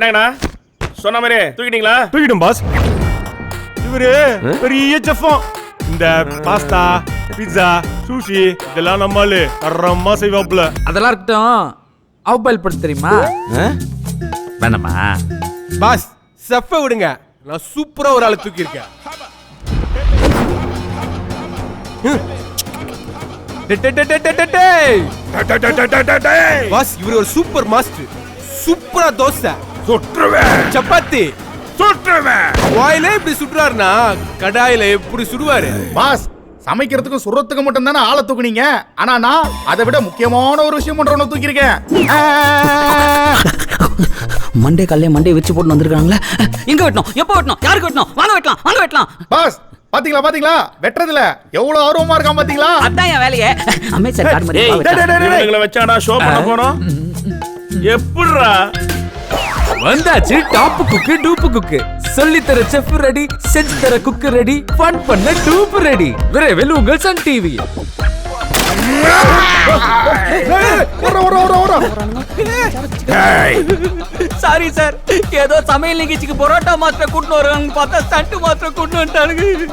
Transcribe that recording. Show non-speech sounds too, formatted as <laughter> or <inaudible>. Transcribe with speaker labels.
Speaker 1: என்னங்கண்ணா? சொன்ன மாதிரி தூக்கிட்டீங்களா?
Speaker 2: தூக்கிடும் பாஸ் இவரு பெரிய செஃபம் இந்த பாஸ்தா பீட்சா சூஷி இதெல்லாம் நம்மாலு தரமா செய்வாப்ல
Speaker 3: அதெல்லாம் இருக்கட்டும். அவுபாயில் படுத்து தெரியுமா? வேணாமா?
Speaker 4: பாஸ் செஃப்ப விடுங்க. நான் சூப்பரா ஒரு ஆளை தூக்கி இருக்கேன் பாஸ் இவர் ஒரு சூப்பர் மாஸ்டர் சூப்பரா தோசை.
Speaker 1: சுற்றுவேன்.
Speaker 4: சப்பாத்தி.
Speaker 1: சுற்றுவேன்.
Speaker 4: வாயிலே இப்படி சுடுறாருனா கடாயில எப்படி சுடுவாரு?
Speaker 5: பாஸ் சமைக்கிறதுக்கும் சுடுறதுக்கு மட்டும் தானே ஆளை தூக்குனீங்க? ஆனா நான் அதை விட முக்கியமான ஒரு விஷயம் பண்றவன தூக்கியிருக்கேன். <laughs>
Speaker 6: மண்டே காலையில மண்டே வச்சு போட்டு வந்திருக்காங்களே. எங்க வெட்டணும்? எப்போ வெட்டணும்? யாருக்கு வெட்டணும்? வாங்க வெட்டலாம். வாங்க வெட்டலாம்.
Speaker 5: பாஸ் பாத்தீங்களா பாத்தீங்களா? வெட்டுறதுல எவ்வளவு ஆர்வமா இருக்கான் பாத்தீங்களா?
Speaker 6: அதான் என் வேலையே. அமைச்சர் கார் மாதிரி
Speaker 1: வச்சாடா ஷோ பண்ண போறோம்? எப்படிடா?
Speaker 3: வந்தாச்சு டாப் குக்கு டூப்பு குக்கு சொல்லி தர செஃப் ரெடி செஞ்சு தர குக்கு ரெடி ஃபன் பண்ண டூப் ரெடி விரைவில் உங்கள் சன் டிவி
Speaker 6: சாரி சார் ஏதோ சமையல் நிகழ்ச்சிக்கு பரோட்டா மாத்திரை கூட்டு வருவாங்க பார்த்தா சட்டு மாத்திரை வந்துட்டானுங்க.